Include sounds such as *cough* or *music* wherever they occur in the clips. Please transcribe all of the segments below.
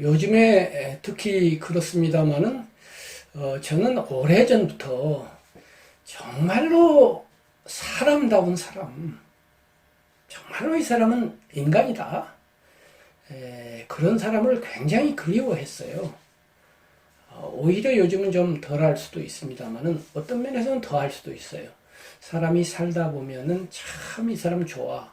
요즘에 특히 그렇습니다만은 어, 저는 오래전부터 정말로 사람다운 사람, 정말로 이 사람은 인간이다. 에, 그런 사람을 굉장히 그리워했어요. 어, 오히려 요즘은 좀 덜 할 수도 있습니다만은 어떤 면에서는 더 할 수도 있어요. 사람이 살다 보면은 참 이 사람 좋아.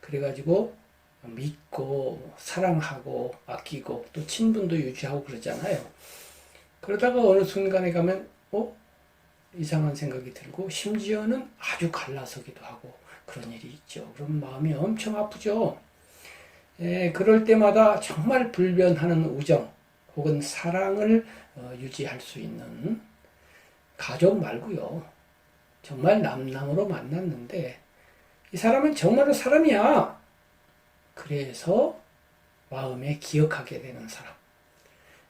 그래가지고 믿고 사랑하고 아끼고 또 친분도 유지하고 그러잖아요. 그러다가 어느 순간에 가면 어 이상한 생각이 들고 심지어는 아주 갈라서기도 하고 그런 일이 있죠. 그럼 마음이 엄청 아프죠. 에, 그럴 때마다 정말 불변하는 우정 혹은 사랑을 어, 유지할 수 있는 가족 말고요. 정말 남남으로 만났는데 이 사람은 정말로 사람이야. 그래서 마음에 기억하게 되는 사람.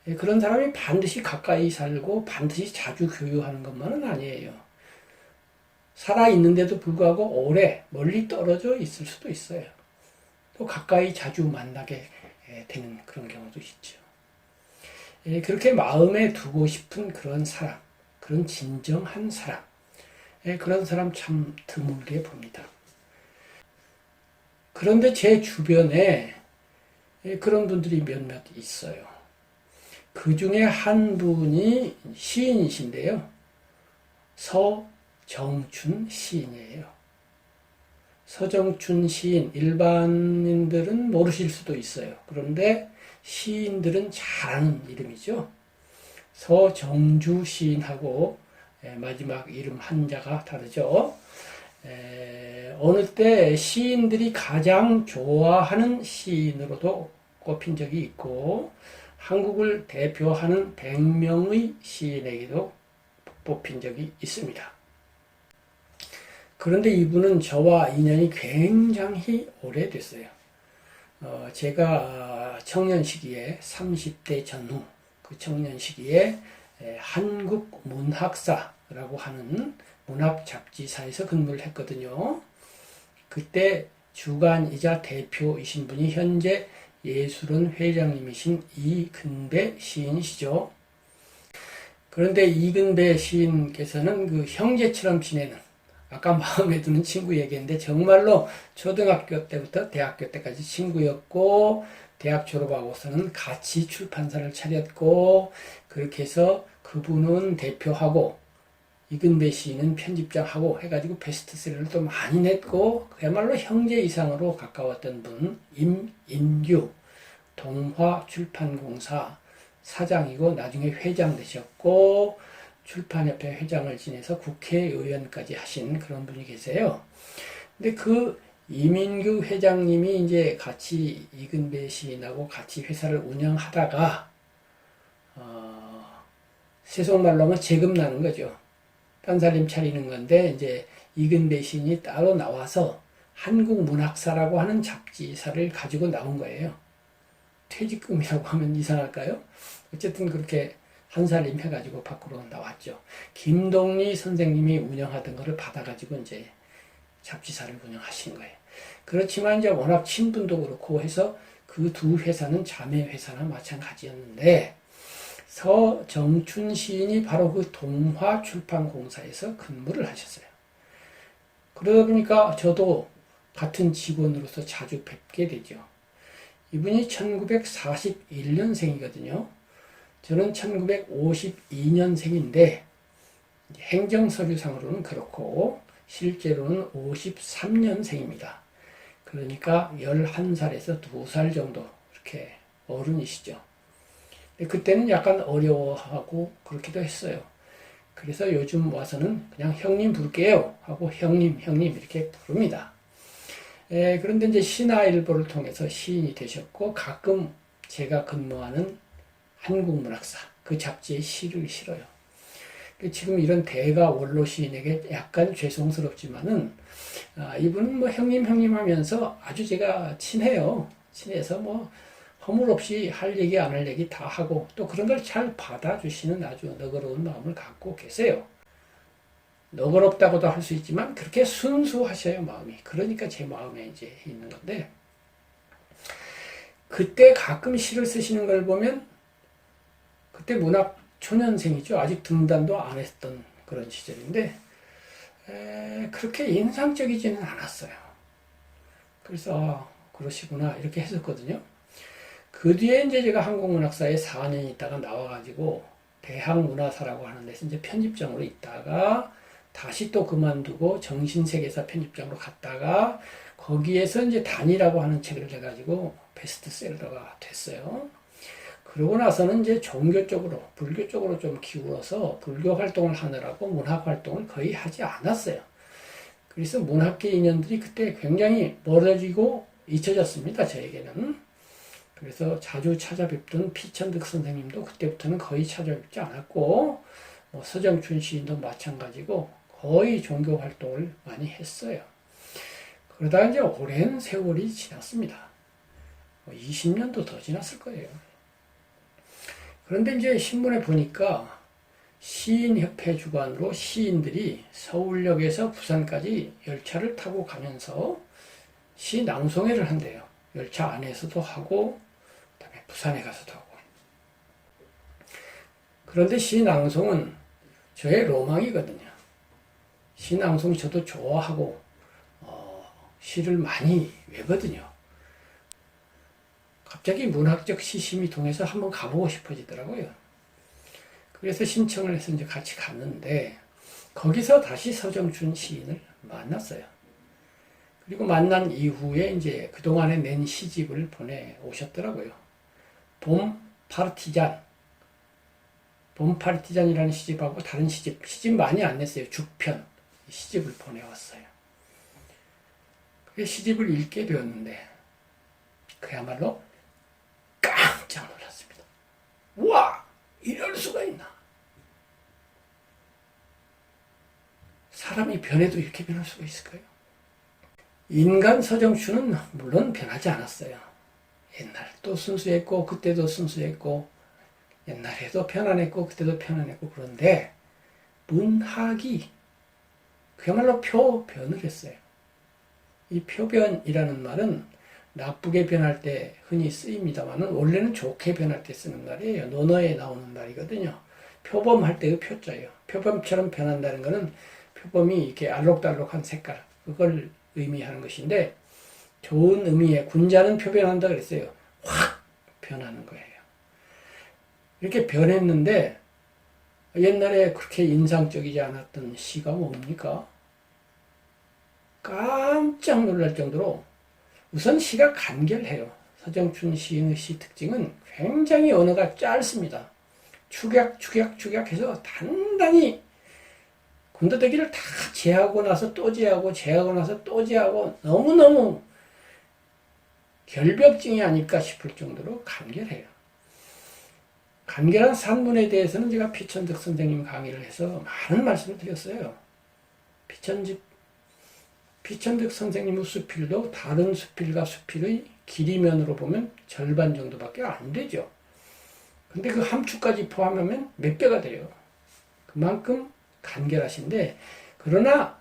예, 그런 사람이 반드시 가까이 살고 반드시 자주 교류하는 것만은 아니에요. 살아있는데도 불구하고 오래 멀리 떨어져 있을 수도 있어요. 또 가까이 자주 만나게 예, 되는 그런 경우도 있죠. 예, 그렇게 마음에 두고 싶은 그런 사람, 그런 진정한 사람, 그런 사람 참 드물게 봅니다. 그런데 제 주변에 그런 분들이 몇몇 있어요. 그 중에 한 분이 시인이신데요. 서정춘 시인이에요. 서정춘 시인, 일반인들은 모르실 수도 있어요. 그런데 시인들은 잘 아는 이름이죠. 서정주 시인하고 마지막 이름 한자가 다르죠. 어느 때 시인들이 가장 좋아하는 시인으로도 꼽힌 적이 있고 한국을 대표하는 100명의 시인에게도 뽑힌 적이 있습니다. 그런데 이분은 저와 인연이 굉장히 오래됐어요. 어, 제가 청년 시기에 30대 전후 그 청년 시기에 한국 문학사라고 하는 문학 잡지사에서 근무를 했거든요. 그때 주간이자 대표이신 분이 현재 예술원 회장님이신 이근배 시인이시죠. 그런데 이근배 시인께서는 그 형제처럼 지내는 아까 마음에 드는 친구 얘기했는데 정말로 초등학교 때부터 대학교 때까지 친구였고 대학 졸업하고서는 같이 출판사를 차렸고 그렇게 해서 그분은 대표하고 이근배 씨는 편집장하고 해가지고 베스트셀러를 또 많이 냈고 그야말로 형제 이상으로 가까웠던 분 임인규 동화출판공사 사장이고 나중에 회장 되셨고 출판협회 회장을 지내서 국회의원까지 하신 그런 분이 계세요. 근데 그 이민규 회장님이 이제 같이 이근배 시인하고 같이 회사를 운영하다가 어, 세속말로 하면 재금 나는 거죠. 딴살림 차리는 건데 이제 이근배 시인이 따로 나와서 한국문학사라고 하는 잡지사를 가지고 나온 거예요. 퇴직금이라고 하면 이상할까요? 어쨌든 그렇게 한살림 해가지고 밖으로 나왔죠. 김동리 선생님이 운영하던 거를 받아가지고 이제 잡지사를 운영하신 거예요. 그렇지만 이제 워낙 친분도 그렇고 해서 그 두 회사는 자매 회사나 마찬가지였는데 서정춘 시인이 바로 그 동화 출판공사에서 근무를 하셨어요. 그러다 보니까 저도 같은 직원으로서 자주 뵙게 되죠. 이분이 1941년생이거든요. 저는 1952년생인데 행정서류상으로는 그렇고 실제로는 53년생입니다. 그러니까 11살에서 2살 정도 이렇게 어른이시죠. 그때는 약간 어려워하고 그렇기도 했어요. 그래서 요즘 와서는 그냥 형님 부를게요 하고 형님 형님 이렇게 부릅니다. 에, 그런데 이제 신화일보를 통해서 시인이 되셨고 가끔 제가 근무하는 한국문학사 그 잡지에 시를 실어요. 지금 이런 대가 원로 시인에게 약간 죄송스럽지만은 아, 이분은 뭐 형님 형님 하면서 아주 제가 친해요. 친해서 뭐 허물 없이 할 얘기 안 할 얘기 다 하고 또 그런 걸 잘 받아주시는 아주 너그러운 마음을 갖고 계세요. 너그럽다고도 할 수 있지만 그렇게 순수하셔요 마음이. 그러니까 제 마음에 이제 있는 건데 그때 가끔 시를 쓰시는 걸 보면 그때 문학 초년생이죠. 아직 등단도 안 했던 그런 시절인데 에, 그렇게 인상적이지는 않았어요. 그래서 아, 그러시구나 이렇게 했었거든요. 그 뒤에 이제 제가 한국문학사에 4년 있다가 나와가지고 대학문화사라고 하는 데서 이제 편집장으로 있다가 다시 또 그만두고 정신세계사 편집장으로 갔다가 거기에서 이제 단이라고 하는 책을 내가지고 베스트셀러가 됐어요. 그러고 나서는 이제 종교 쪽으로, 불교 쪽으로 좀 기울어서 불교 활동을 하느라고 문학 활동을 거의 하지 않았어요. 그래서 문학계 인연들이 그때 굉장히 멀어지고 잊혀졌습니다. 저에게는. 그래서 자주 찾아뵙던 피천득 선생님도 그때부터는 거의 찾아뵙지 않았고, 뭐 서정춘 시인도 마찬가지고 거의 종교 활동을 많이 했어요. 그러다 이제 오랜 세월이 지났습니다. 20년도 뭐더 지났을 거예요. 그런데 이제 신문에 보니까 시인협회 주관으로 시인들이 서울역에서 부산까지 열차를 타고 가면서 시 낭송회를 한대요. 열차 안에서도 하고, 부산에 가서도 하고. 그런데 시 낭송은 저의 로망이거든요. 시 낭송 저도 좋아하고, 어, 시를 많이 외거든요. 갑자기 문학적 시심이 통해서 한번 가보고 싶어지더라고요. 그래서 신청을 해서 이제 같이 갔는데 거기서 다시 서정춘 시인을 만났어요. 그리고 만난 이후에 이제 그동안에 낸 시집을 보내 오셨더라고요. 봄 파르티잔. 봄 파르티잔이라는 시집하고 다른 시집, 시집 많이 안 냈어요. 죽편. 시집을 보내왔어요. 그 시집을 읽게 되었는데 그야말로 깜짝 놀랐습니다. 와! 이럴 수가 있나? 사람이 변해도 이렇게 변할 수가 있을까요? 인간 서정추는 물론 변하지 않았어요. 옛날도 순수했고, 그때도 순수했고, 옛날에도 편안했고, 그때도 편안했고, 그런데 문학이 그야말로 표변을 했어요. 이 표변이라는 말은 나쁘게 변할 때 흔히 쓰입니다만은 원래는 좋게 변할 때 쓰는 말이에요. 논어에 나오는 말이거든요. 표범할 때의 표자예요. 표범처럼 변한다는 것은 표범이 이렇게 알록달록한 색깔 그걸 의미하는 것인데 좋은 의미의 군자는 표변한다 그랬어요. 확 변하는 거예요. 이렇게 변했는데 옛날에 그렇게 인상적이지 않았던 시가 뭡니까? 깜짝 놀랄 정도로 우선 시가 간결해요. 서정춘 시인의 시 특징은 굉장히 언어가 짧습니다. 축약, 축약, 축약해서 단단히 군더더기를 다 제하고 나서 또 제하고 제하고 나서 또 제하고 너무너무 결벽증이 아닐까 싶을 정도로 간결해요. 간결한 산문에 대해서는 제가 피천득 선생님 강의를 해서 많은 말씀을 드렸어요. 피천집 피천득 선생님의 수필도 다른 수필과 수필의 길이면으로 보면 절반 정도밖에 안 되죠. 근데 그 함축까지 포함하면 몇 배가 돼요. 그만큼 간결하신데, 그러나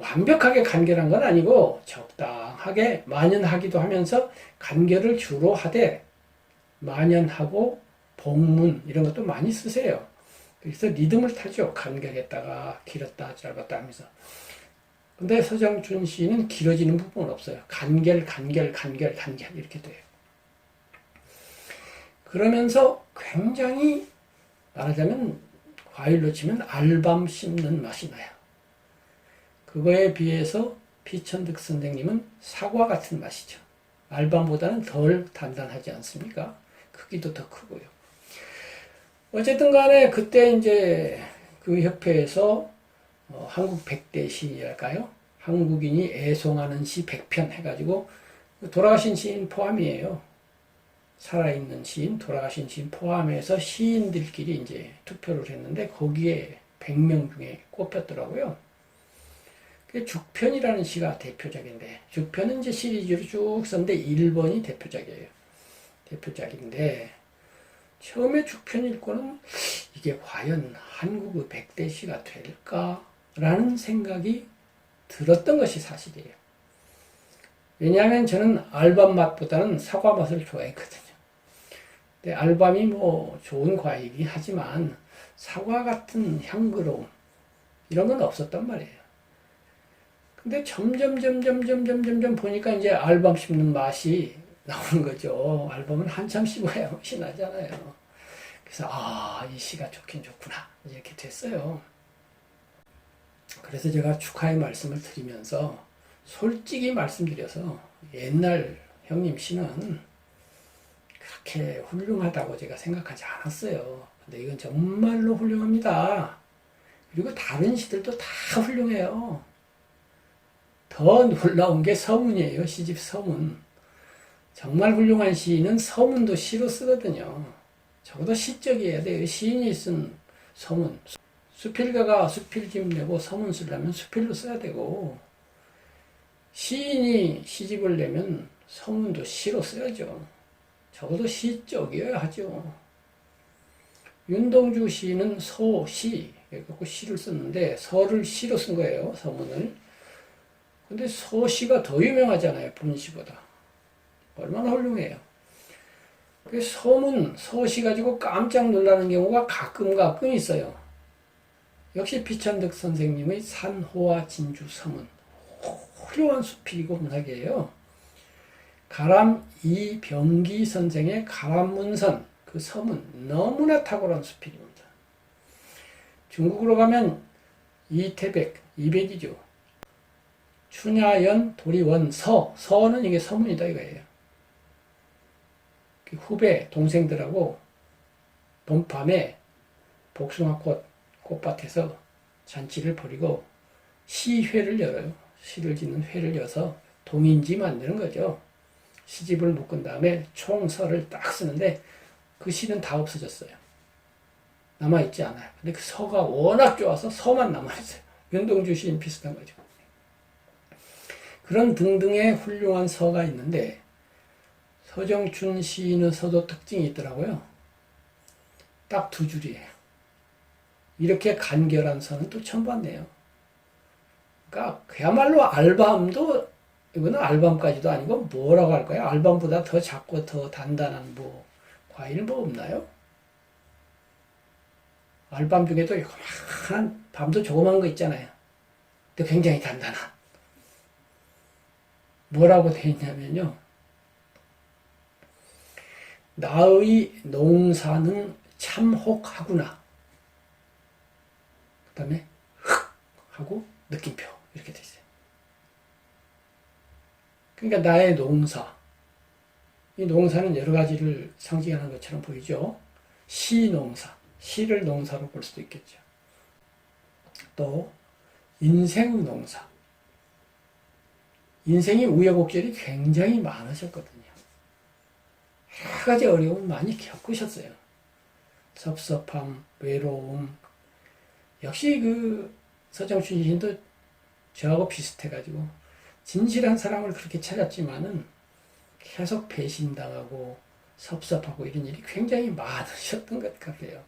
완벽하게 간결한 건 아니고 적당하게 만연하기도 하면서 간결을 주로 하되 만연하고 복문 이런 것도 많이 쓰세요. 그래서 리듬을 타죠. 간결했다가 길었다 짧았다 하면서. 근데 서정춘 씨는 길어지는 부분은 없어요. 간결, 간결, 간결, 간결 이렇게 돼요. 그러면서 굉장히 말하자면 과일로 치면 알밤 씹는 맛이 나요. 그거에 비해서 피천득 선생님은 사과 같은 맛이죠. 알밤보다는 덜 단단하지 않습니까? 크기도 더 크고요. 어쨌든 간에 그때 이제 그 협회에서 어, 한국 백대 시인이랄까요? 한국인이 애송하는 시 100편 해가지고 돌아가신 시인 포함이에요. 살아있는 시인, 돌아가신 시인 포함해서 시인들끼리 이제 투표를 했는데 거기에 100명 중에 꼽혔더라고요. 죽편이라는 시가 대표작인데 죽편은 이제 시리즈로 쭉 썼는데 1번이 대표작이에요. 대표작인데 처음에 죽편 읽고는 이게 과연 한국의 백대 시가 될까? 라는 생각이 들었던 것이 사실이에요. 왜냐하면 저는 알밤 맛보다는 사과 맛을 좋아했거든요. 근데 알밤이 뭐 좋은 과일이긴 하지만 사과 같은 향그러움 이런 건 없었단 말이에요. 근데 점점 점점 점점 점점 보니까 이제 알밤 씹는 맛이 나오는 거죠. 알밤은 한참 씹어야 맛이 나잖아요. 그래서 아, 이 시가 좋긴 좋구나. 이렇게 됐어요. 그래서 제가 축하의 말씀을 드리면서 솔직히 말씀드려서 옛날 형님 시는 그렇게 훌륭하다고 제가 생각하지 않았어요. 근데 이건 정말로 훌륭합니다. 그리고 다른 시들도 다 훌륭해요. 더 놀라운 게 서문이에요. 시집 서문. 정말 훌륭한 시인은 서문도 시로 쓰거든요. 적어도 시적이어야 돼요. 시인이 쓴 서문. 수필가가 수필집 내고 서문 쓰려면 수필로 써야 되고, 시인이 시집을 내면 서문도 시로 써야죠. 적어도 시적이어야 하죠. 윤동주 시인은 서시, 그래갖고 시를 썼는데, 서를 시로 쓴 거예요, 서문을. 근데 서시가 더 유명하잖아요, 본시보다. 얼마나 훌륭해요. 그 서문, 서시 가지고 깜짝 놀라는 경우가 가끔 가끔 있어요. 역시 비천득 선생님의 산호와 진주 서문. 훌륭한 수필이고 문학이에요. 가람 이병기 선생의 가람문선, 그 서문, 너무나 탁월한 수필입니다. 중국으로 가면 이태백, 이백이죠. 춘야연, 도리원, 서, 서는 이게 서문이다 이거예요. 그 후배 동생들하고 봄밤에 복숭아꽃 꽃밭에서 잔치를 벌이고 시회를 열어요. 시를 짓는 회를 여서 동인지 만드는 거죠. 시집을 묶은 다음에 총서를 딱 쓰는데 그 시는 다 없어졌어요. 남아있지 않아요. 근데 그 서가 워낙 좋아서 서만 남아있어요. 윤동주 시인 비슷한 거죠. 그런 등등의 훌륭한 서가 있는데 서정춘 시인의 서도 특징이 있더라고요. 딱 두 줄이에요. 이렇게 간결한 서는 또 처음 봤네요. 그러니까 그야말로 알밤도 이거는 알밤까지도 아니고 뭐라고 할까요? 알밤보다 더 작고 더 단단한 뭐 과일 뭐 없나요? 알밤 중에도 요만한 밤도 조그만 거 있잖아요. 근데 굉장히 단단한. 뭐라고 돼 있냐면요. 나의 농사는 참혹하구나. 그 다음에 흑 하고 느낌표 이렇게 돼 있어요. 그러니까 나의 농사. 이 농사는 여러 가지를 상징하는 것처럼 보이죠. 시농사. 시를 농사로 볼 수도 있겠죠. 또 인생 농사. 인생이 우여곡절이 굉장히 많으셨거든요. 여러 가지 어려움 많이 겪으셨어요. 섭섭함, 외로움. 역시 그 서정춘 시인도 저하고 비슷해가지고 진실한 사람을 그렇게 찾았지만은 계속 배신당하고 섭섭하고 이런 일이 굉장히 많으셨던 것 같아요.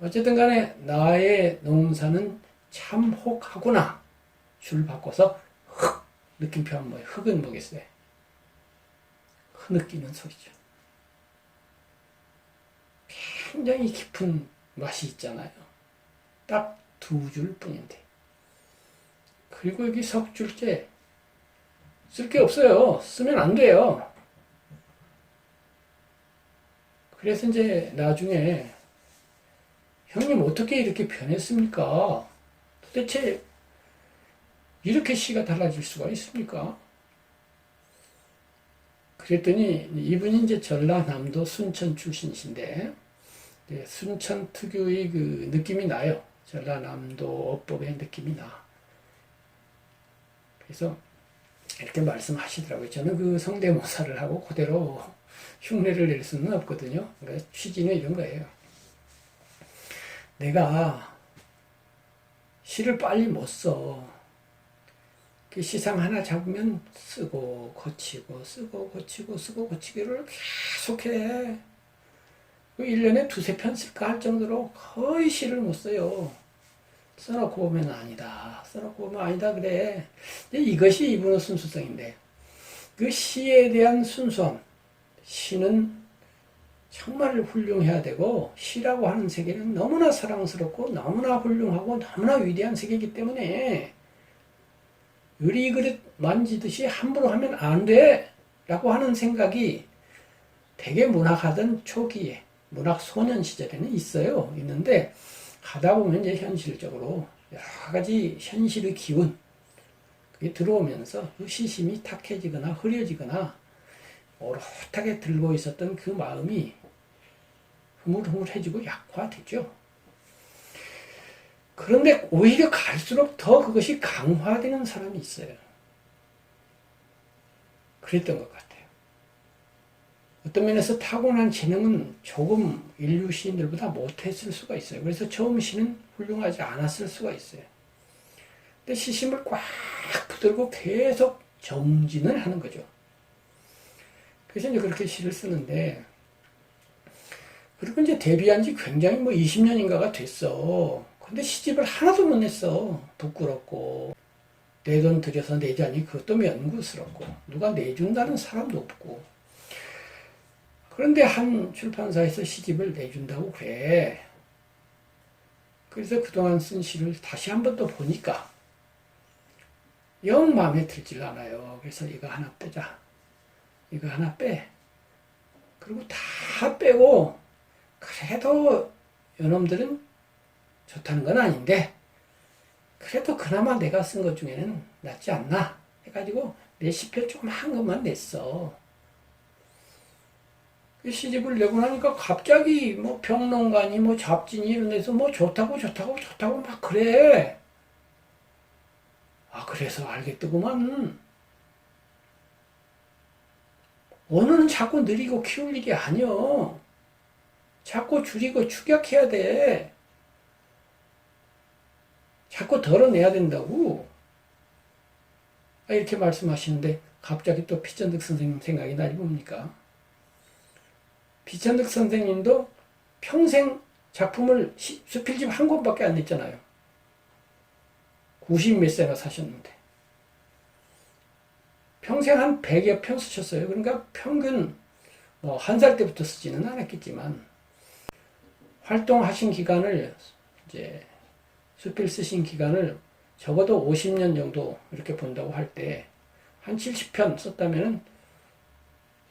어쨌든 간에 나의 농사는 참 혹하구나. 줄 바꿔서 흑 느낌표 한 번. 흑은 뭐겠어요? 흐느끼는 소리죠. 굉장히 깊은 맛이 있잖아요. 딱 두 줄 뿐인데. 그리고 여기 석 줄째 쓸 게 없어요. 쓰면 안 돼요. 그래서 이제 나중에 형님 어떻게 이렇게 변했습니까? 도대체 이렇게 시가 달라질 수가 있습니까? 그랬더니 이분이 이제 전라남도 순천 출신이신데 네, 순천 특유의 그 느낌이 나요. 전라남도 어법의 느낌이 나. 그래서 이렇게 말씀하시더라고요. 저는 그 성대모사를 하고 그대로 흉내를 낼 수는 없거든요. 그러니까 취지는 이런 거예요. 내가 시를 빨리 못 써. 그 시상 하나 잡으면 쓰고 고치고 쓰고 고치고 쓰고 고치기를 계속해. 1년에 그 두세 편 쓸까 할 정도로 거의 시를 못 써요. 써놓고 보면 아니다. 써놓고 보면 아니다 그래. 이것이 이분의 순수성인데 그 시에 대한 순수함. 시는 정말 훌륭해야 되고 시라고 하는 세계는 너무나 사랑스럽고 너무나 훌륭하고 너무나 위대한 세계이기 때문에 유리 그릇 만지듯이 함부로 하면 안 돼! 라고 하는 생각이 되게 문학하던 초기에 문학 소년 시절에는 있어요. 있는데 하다 보면 이제 현실적으로 여러 가지 현실의 기운 그게 들어오면서 그 시심이 탁해지거나 흐려지거나 오롯하게 들고 있었던 그 마음이 흐물흐물해지고 약화되죠. 그런데 오히려 갈수록 더 그것이 강화되는 사람이 있어요. 그랬던 것 같아요. 어떤 면에서 타고난 재능은 조금 인류 시인들보다 못했을 수가 있어요. 그래서 처음 시는 훌륭하지 않았을 수가 있어요. 근데 시심을 꽉 붙들고 계속 정진을 하는 거죠. 그래서 이제 그렇게 시를 쓰는데, 그리고 이제 데뷔한 지 굉장히 뭐 20년인가가 됐어. 근데 시집을 하나도 못 냈어. 부끄럽고. 내 돈 들여서 내자니 그것도 면구스럽고. 누가 내준다는 사람도 없고. 그런데 한 출판사에서 시집을 내준다고 그래. 그래서 그동안 쓴 시를 다시 한번또 보니까 영 마음에 들질 않아요. 그래서 이거 하나 빼자. 이거 하나 빼. 그리고 다 빼고 그래도 요놈들은 좋다는 건 아닌데 그래도 그나마 내가 쓴 것 중에는 낫지 않나 해가지고 레시피를 조금 한 것만 냈어. 그 시집을 내고 나니까 갑자기 뭐 평론가니 뭐 잡지니 이런 데서 뭐 좋다고 좋다고 좋다고 막 그래. 아 그래서 알겠더구만. 언어는 자꾸 느리고 키울 일이 아니여. 자꾸 줄이고 축약해야 돼. 자꾸 덜어내야 된다고. 아, 이렇게 말씀하시는데 갑자기 또 피전득 선생님 생각이 나지 뭡니까? 피전득 선생님도 평생 작품을 시- 수필집 한 권밖에 안 냈잖아요. 90 몇 세가 사셨는데. 평생 한 100여 편 쓰셨어요. 그러니까 평균 뭐 한 살 때부터 쓰지는 않았겠지만 활동하신 기간을 이제 수필 쓰신 기간을 적어도 50년 정도 이렇게 본다고 할 때 한 70편 썼다면은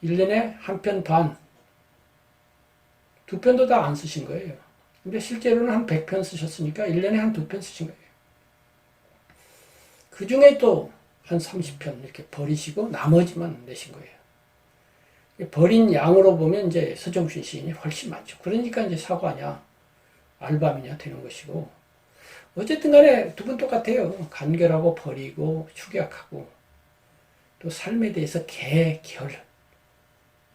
1년에 한 편 반, 두 편도 다 안 쓰신 거예요. 근데 실제로는 한 100편 쓰셨으니까 1년에 한 두 편 쓰신 거예요. 그 중에 또 한 30편 이렇게 버리시고 나머지만 내신 거예요. 버린 양으로 보면 이제 서정춘 시인이 훨씬 많죠. 그러니까 이제 사과냐, 알밤이냐 되는 것이고, 어쨌든 간에 두 분 똑같아요. 간결하고 버리고 축약하고, 또 삶에 대해서 개결.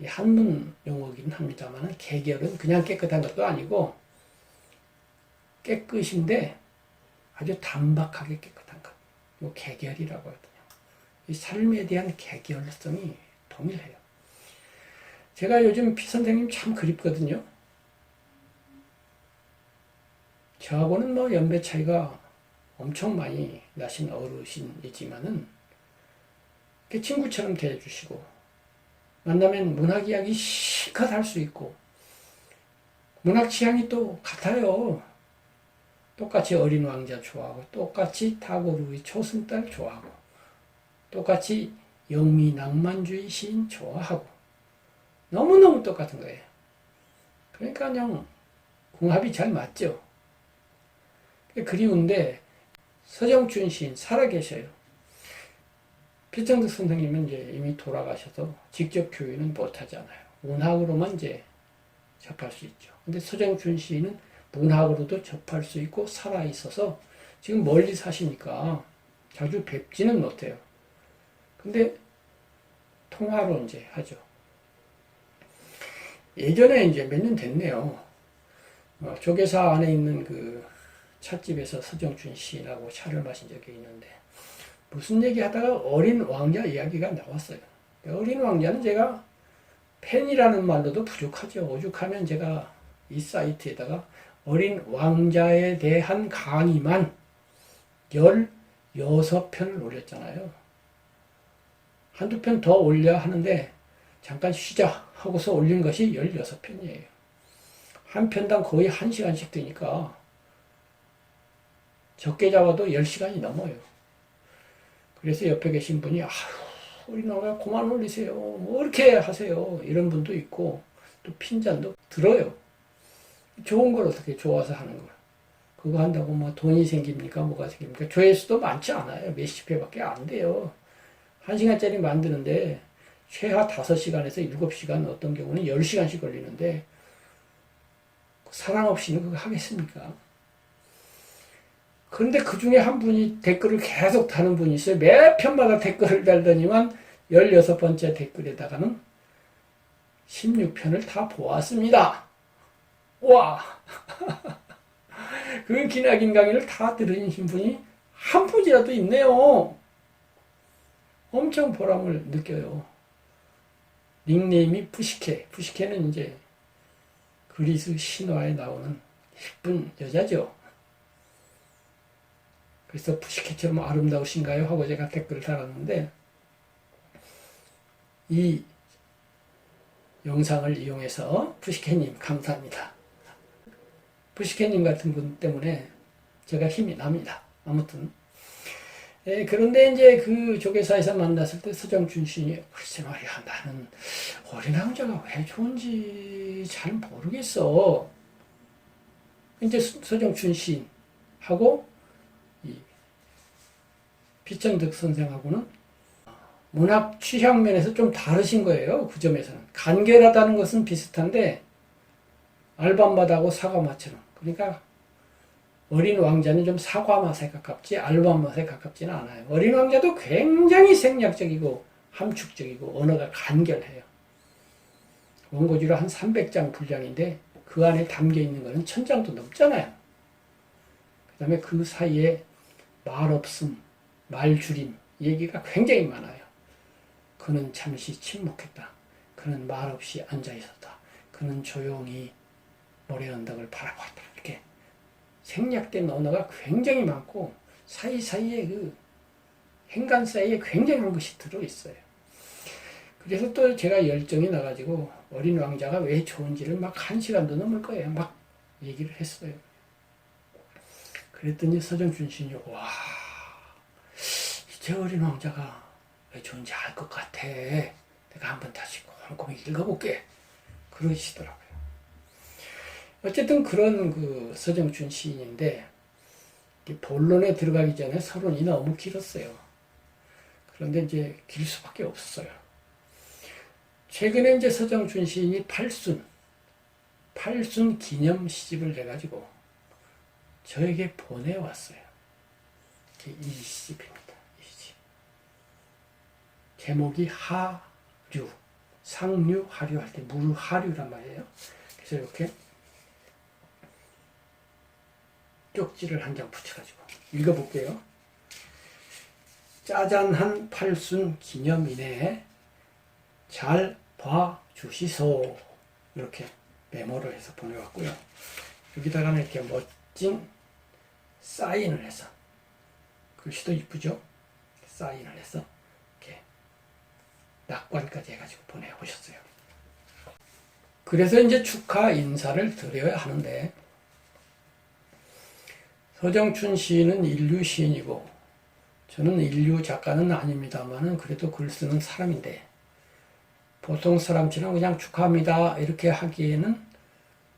이 한문 용어긴 합니다만, 개결은 그냥 깨끗한 것도 아니고, 깨끗인데 아주 단박하게 깨끗한 것. 요 개결이라고 하거든요. 이 삶에 대한 개결성이 동일해요. 제가 요즘 피 선생님 참 그립거든요. 저하고는 뭐 연배 차이가 엄청 많이 나신 어르신이지만은 그 친구처럼 대해주시고 만나면 문학 이야기 실컷 할 수 있고 문학 취향이 또 같아요. 똑같이 어린 왕자 좋아하고 똑같이 타고르의 초승달 좋아하고 똑같이 영미 낭만주의 시인 좋아하고 너무너무 똑같은 거예요. 그러니까 그냥 궁합이 잘 맞죠. 그리운데 서정춘 시인 살아계셔요. 필정득 선생님은 이제 이미 돌아가셔서 직접 교육은 못하잖아요. 문학으로만 이제 접할 수 있죠. 근데 서정춘 시인은 문학으로도 접할 수 있고 살아있어서 지금 멀리 사시니까 자주 뵙지는 못해요. 근데 통화로 이제 하죠. 예전에 이제 몇 년 됐네요. 어, 조계사 안에 있는 그 찻집에서 서정춘 시인하고 차를 마신 적이 있는데 무슨 얘기 하다가 어린 왕자 이야기가 나왔어요. 어린 왕자는 제가 팬이라는 말로도 부족하죠. 오죽하면 제가 이 사이트에다가 어린 왕자에 대한 강의만 16편을 올렸잖아요. 한두 편 더 올려 하는데 잠깐 쉬자 하고서 올린 것이 16편이에요. 한 편당 거의 1시간씩 되니까 적게 잡아도 10시간이 넘어요. 그래서 옆에 계신 분이 아휴 우리 나라 그만 올리세요. 뭐 이렇게 하세요. 이런 분도 있고 또 핀잔도 들어요. 좋은 걸 어떻게 좋아서 하는 걸. 그거 한다고 뭐 돈이 생깁니까? 뭐가 생깁니까? 조회수도 많지 않아요. 몇십 회밖에 안 돼요. 한 시간짜리 만드는데 최하 5시간에서 7시간 어떤 경우는 10시간씩 걸리는데 사랑 없이는 그거 하겠습니까? 그런데 그 중에 한 분이 댓글을 계속 다는 분이 있어요. 매 편마다 댓글을 달더니만 16번째 댓글에다가는 16편을 다 보았습니다. 와! *laughs* 그 기나긴 강의를 다 들으신 분이 한 분이라도 있네요. 엄청 보람을 느껴요. 닉네임이 푸시케. 푸시케는 이제 그리스 신화에 나오는 예쁜 여자죠. 그래서 푸시케처럼 아름다우신가요? 하고 제가 댓글을 달았는데 이 영상을 이용해서 푸시케님 감사합니다. 푸시케님 같은 분 때문에 제가 힘이 납니다. 아무튼 예, 그런데 이제 그 조계사에서 만났을 때 서정준 씨이 글쎄 말이야 나는 어린 왕자가 왜 좋은지 잘 모르겠어. 이제 서- 서정준 씨하고 이 피천득 선생하고는 문학 취향 면에서 좀 다르신 거예요. 그 점에서는 간결하다는 것은 비슷한데 알밤맛하고 사과맛처럼 그러니까 어린 왕자는 좀 사과 맛에 가깝지 알밤 맛에 가깝지는 않아요. 어린 왕자도 굉장히 생략적이고 함축적이고 언어가 간결해요. 원고지로 한 300장 분량인데 그 안에 담겨 있는 거는 1000장도 넘잖아요. 그 다음에 그 사이에 말 없음, 말줄임 얘기가 굉장히 많아요. 그는 잠시 침묵했다. 그는 말없이 앉아 있었다. 그는 조용히 모래 언덕을 바라보았다. 이렇게 생략된 언어가 굉장히 많고 사이사이에 그 행간 사이에 굉장한 것이 들어있어요. 그래서 또 제가 열정이 나가지고 어린 왕자가 왜 좋은지를 막 한 시간도 넘을 거예요. 막 얘기를 했어요. 그랬더니 서정준 씨는 와이 제 어린 왕자가 왜 좋은지 알 것 같아. 내가 한번 다시 꼼꼼히 읽어볼게. 그러시더라고요. 어쨌든 그런 그 서정준 시인인데 이 본론에 들어가기 전에 서론이 너무 길었어요. 그런데 이제 길 수밖에 없었어요. 최근에 이제 서정준 시인이 팔순, 팔순 기념 시집을 내가지고 저에게 보내왔어요. 이 시집입니다. 제목이 하류, 상류, 하류 할 때 무르 하류란 말이에요. 그래서 이렇게 쪽지를 한 장 붙여가지고 읽어볼게요. 짜잔한 팔순 기념이네. 잘 봐주시소. 이렇게 메모를 해서 보내왔고요. 여기다가는 이렇게 멋진 사인을 해서 글씨도 이쁘죠? 사인을 해서 낙관까지 해가지고 보내오셨어요. 그래서 이제 축하 인사를 드려야 하는데 서정춘 시인은 인류 시인이고 저는 인류 작가는 아닙니다만은 그래도 글 쓰는 사람인데 보통 사람처럼 그냥 축하합니다 이렇게 하기에는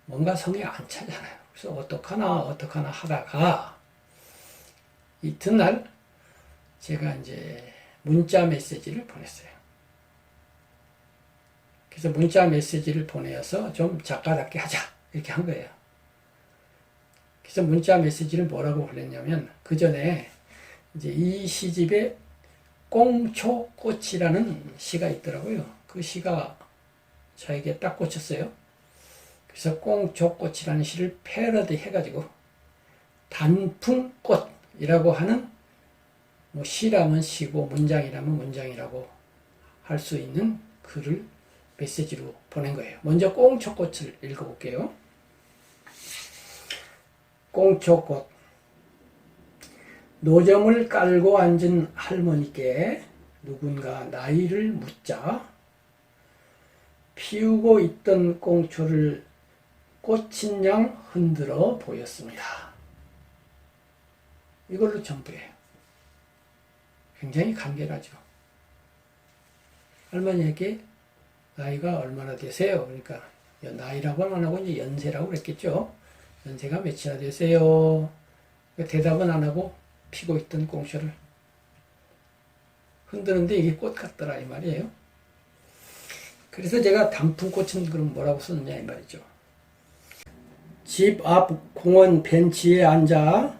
뭔가 성이 안 차잖아요. 그래서 어떡하나 어떡하나 하다가 이튿날 제가 이제 문자 메시지를 보냈어요. 그래서 문자 메시지를 보내서 좀 작가답게 하자 이렇게 한 거예요. 그래서 문자 메시지를 뭐라고 보냈냐면 그 전에 이제 이 시집에 꽁초꽃이라는 시가 있더라고요. 그 시가 저에게 딱 꽂혔어요. 그래서 꽁초꽃이라는 시를 패러디 해가지고 단풍꽃이라고 하는 뭐 시라면 시고 문장이라면 문장이라고 할 수 있는 글을 메시지로 보낸 거예요. 먼저 꽁초꽃을 읽어볼게요. 꽁초꽃 노점을 깔고 앉은 할머니께 누군가 나이를 묻자 피우고 있던 꽁초를 꽂힌 양 흔들어 보였습니다. 이걸로 전부예요. 굉장히 간결하죠. 할머니에게 나이가 얼마나 되세요? 그러니까 나이라고는 안 하고 이제 연세라고 그랬겠죠. 연세가 몇이나 되세요? 대답은 안 하고 피고 있던 꽁초를 흔드는데 이게 꽃 같더라 이 말이에요. 그래서 제가 단풍꽃은 그럼 뭐라고 썼느냐 이 말이죠. 집 앞 공원 벤치에 앉아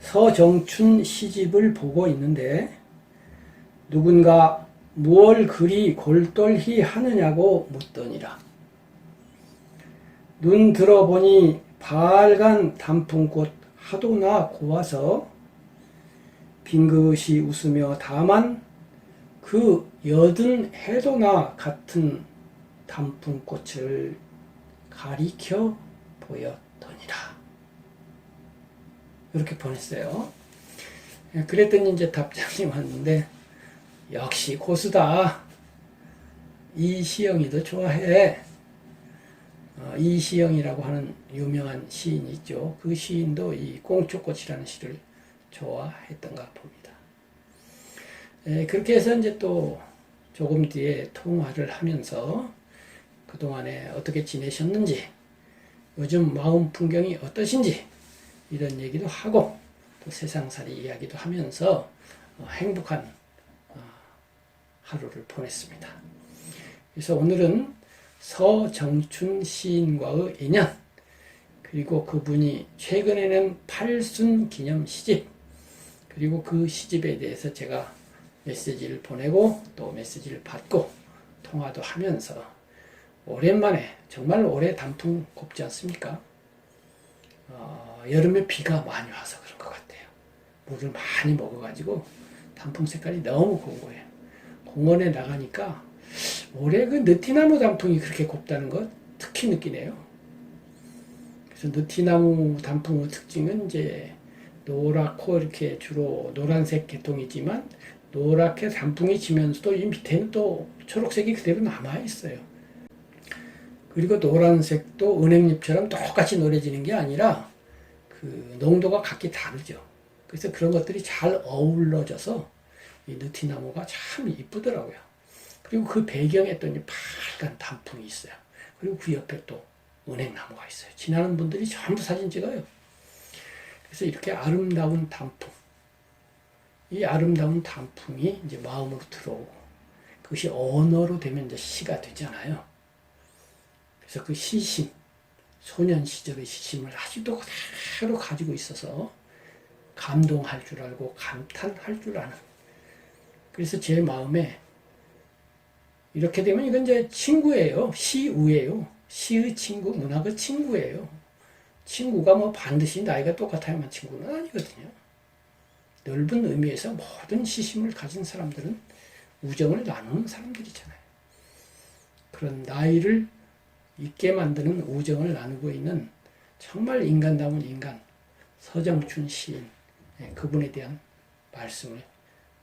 서정춘 시집을 보고 있는데 누군가 무얼 그리 골똘히 하느냐고 묻더니라. 눈 들어보니 발간 단풍꽃 하도나 고와서 빙긋이 웃으며 다만 그 여든 해도나 같은 단풍꽃을 가리켜 보였더니라. 이렇게 보냈어요. 예, 그랬더니 이제 답장이 왔는데 역시 고수다. 이시영이도 좋아해. 어, 이시영이라고 하는 유명한 시인이 있죠. 그 시인도 이 꽁초꽃이라는 시를 좋아했던가 봅니다. 에, 그렇게 해서 이제 또 조금 뒤에 통화를 하면서 그동안에 어떻게 지내셨는지, 요즘 마음 풍경이 어떠신지, 이런 얘기도 하고, 또 세상살이 이야기도 하면서 어, 행복한 어, 하루를 보냈습니다. 그래서 오늘은 서정춘 시인과의 인연, 그리고 그분이 최근에 낸 팔순 기념 시집, 그리고 그 시집에 대해서 제가 메시지를 보내고 또 메시지를 받고 통화도 하면서 오랜만에 정말 올해 단풍 곱지 않습니까? 어, 여름에 비가 많이 와서 그런 것 같아요. 물을 많이 먹어가지고 단풍 색깔이 너무 거예요. 공원에 나가니까 올해 그 느티나무 단풍이 그렇게 곱다는 것 특히 느끼네요. 그래서 느티나무 단풍의 특징은 이제 노랗고 이렇게 주로 노란색 계통이지만 노랗게 단풍이 지면서도 이 밑에는 또 초록색이 그대로 남아 있어요. 그리고 노란색도 은행잎처럼 똑같이 노래지는 게 아니라 그 농도가 각기 다르죠. 그래서 그런 것들이 잘 어우러져서 이 느티나무가 참 이쁘더라고요. 그리고 그 배경에 또 빨간 단풍이 있어요. 그리고 그 옆에 또 은행나무가 있어요. 지나는 분들이 전부 사진 찍어요. 그래서 이렇게 아름다운 단풍, 이 아름다운 단풍이 이제 마음으로 들어오고 그것이 언어로 되면 이제 시가 되잖아요. 그래서 그 시심, 소년 시절의 시심을 아직도 그대로 가지고 있어서 감동할 줄 알고 감탄할 줄 아는. 그래서 제 마음에 이렇게 되면 이건 이제 친구예요. 시우예요. 시의 친구, 문학의 친구예요. 친구가 뭐 반드시 나이가 똑같아야만 친구는 아니거든요. 넓은 의미에서 모든 시심을 가진 사람들은 우정을 나누는 사람들이잖아요. 그런 나이를 있게 만드는 우정을 나누고 있는 정말 인간다운 인간 서정춘 시인 예, 그분에 대한 말씀을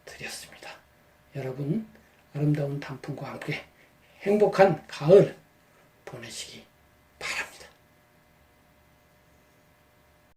드렸습니다. 여러분 아름다운 단풍과 함께 행복한 가을 보내시기 바랍니다.